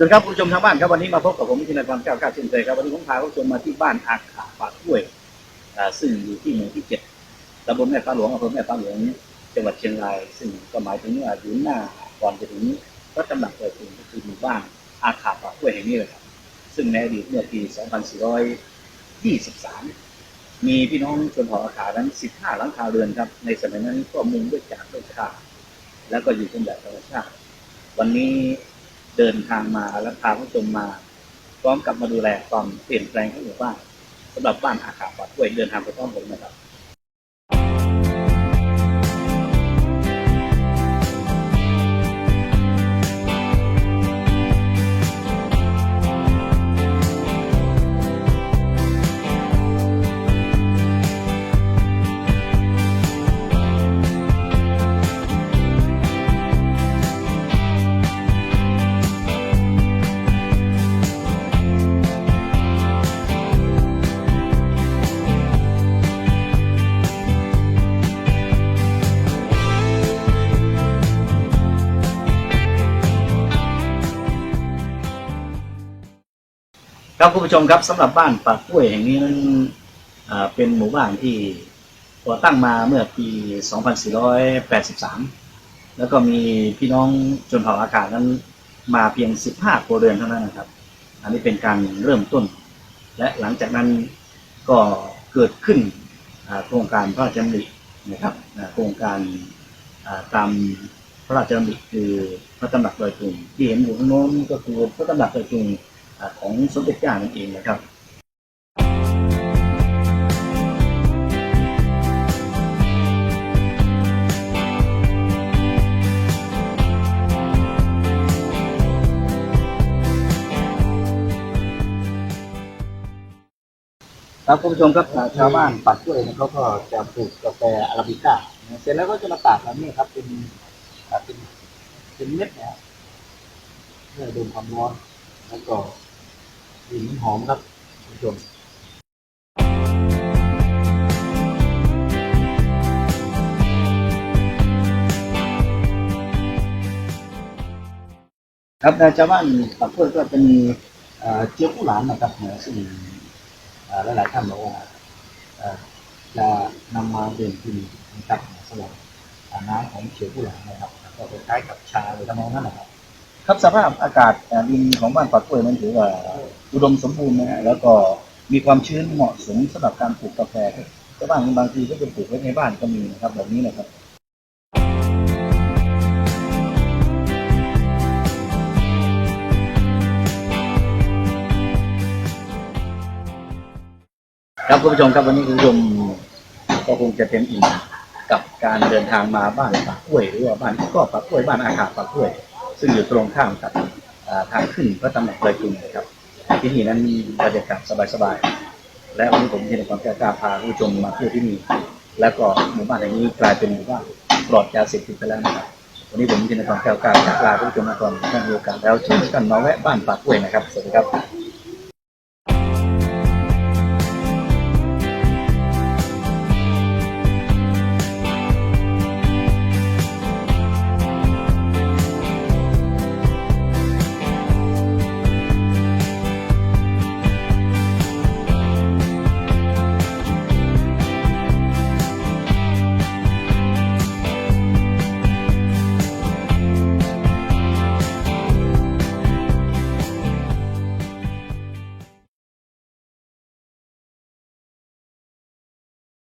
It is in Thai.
สวัสดีครับคุณผู้ชมทางบ้านครับวันนี้มาพบกับผมธินกรแก้วก้าเช่นเคยครับวันนี้ผมพาคุณผู้ชมมาที่บ้านอาขาปากกล้วยซึ่งอยู่ที่หมู่ที่เจ็ดตำบลแม่ฟ้าหลวงอำเภอแม่ฟ้าหลวงจังหวัดเชียงราย ซึ่งก็หมายถึงว่าอยู่หน้าก่อนจะถึงวัดตำหนักเปิดถึงก็คือหมู่บ้านอาขาปากกล้วยแห่งนี้เลยครับซึ่งในอดีตเมื่อปี 2423 มีพี่น้องชนเผ่าอาขานั้น15 หลังคาเรือนครับในสมัยนั้นก็มุงด้วยจากด้วยข่าแล้วก็อยู่เป็นแบบธรรมชาติวันนี้ เดินทางมาและพาผู้ชมมา พร้อมกับมาดูแลความเปลี่ยนแปลงของหมู่บ้านสำหรับบ้านอาขาปากกล้วยเดินทางไปพร้อมผมนะครับ ครับคุณผู้ชมครับสำหรับบ้านปากกล้วยแห่งนี้นั้นเป็นหมู่บ้านที่ก่อตั้งมาเมื่อปี 2483 แล้วก็มีพี่น้องชนเผ่าอากาศนั้นมาเพียง 15 ครัวเรือนเท่านั้นนะครับ อันนี้เป็นการเริ่มต้น และหลังจากนั้นก็เกิดขึ้นโครงการพระราชดำรินะครับโครงการตามพระราชดำริคือพระตำหนักดอยตุงที่เห็นอยู่ข้างโน้นก็คือพระตำหนักดอยตุง ของสมเด็จย่านั่นเองนะครับครับคุณผู้ชมครับชาวบ้านปักกล้วยเนี่ยเขาก็จะปลูกกาแฟอาราบิก้าเสร็จแล้วก็จะมาตากแบบนี้ครับเป็นเป็นเป็นเม็ดเนะครับเพื่อดนความร้อนแล้วก็ กลิ่นหอมครับคุณผู้ชมครับในชาวบ้านปักกล้วยก็จะมีเอ่อเจียบผู้หลานนะครับเอ่อซึ่งหลายๆท่านบอกว่าจะนำมาดื่มกินนะครับสำหรับน้ำของเชียวผู้หลานนะครับก็คล้ายกับชาหรือทำนองนั้นนะครับ ครับสภาพอากาศดินของบ้านปากกล้วยมันถือว่า อุดมสมบูรณ์นะฮะแล้วก็มีความชื้นเหมาะสมสำหรับการปลูกกาแฟแต่บ้านบางทีก็จะปลูกไว้ในบ้านก็มีนะครับแบบนี้นะครับครับคุณผู้ชมครับวันนี้คุณผู้ชมก็คงจะเต็มอิ่มกับการเดินทางมาบ้านปากกล้วยหรือว่าบ้านก็ปากกล้วยบ้านอาคาปากกล้วย ซึ่งอยู่ตรงข้ามกับทางขึ้นพระตำหนักเลยจุงนะครับ ที่นี่นั้นมีบรรยากาศสบายๆ และวันนี้ผมที่ในความกล้าพาผู้ชมมาเที่ยวที่นี่ แล้วก็หมู่บ้านแห่งนี้กลายเป็นหมู่บ้านปลอดยาเสพติดไปแล้วนะครับ วันนี้ผมที่ในความกล้าจากลาผู้ชมมาก่อนท่ามีโอกาสแล้วเชิญท่านมาแวะบ้านปากกล้วยนะครับ สวัสดีครับ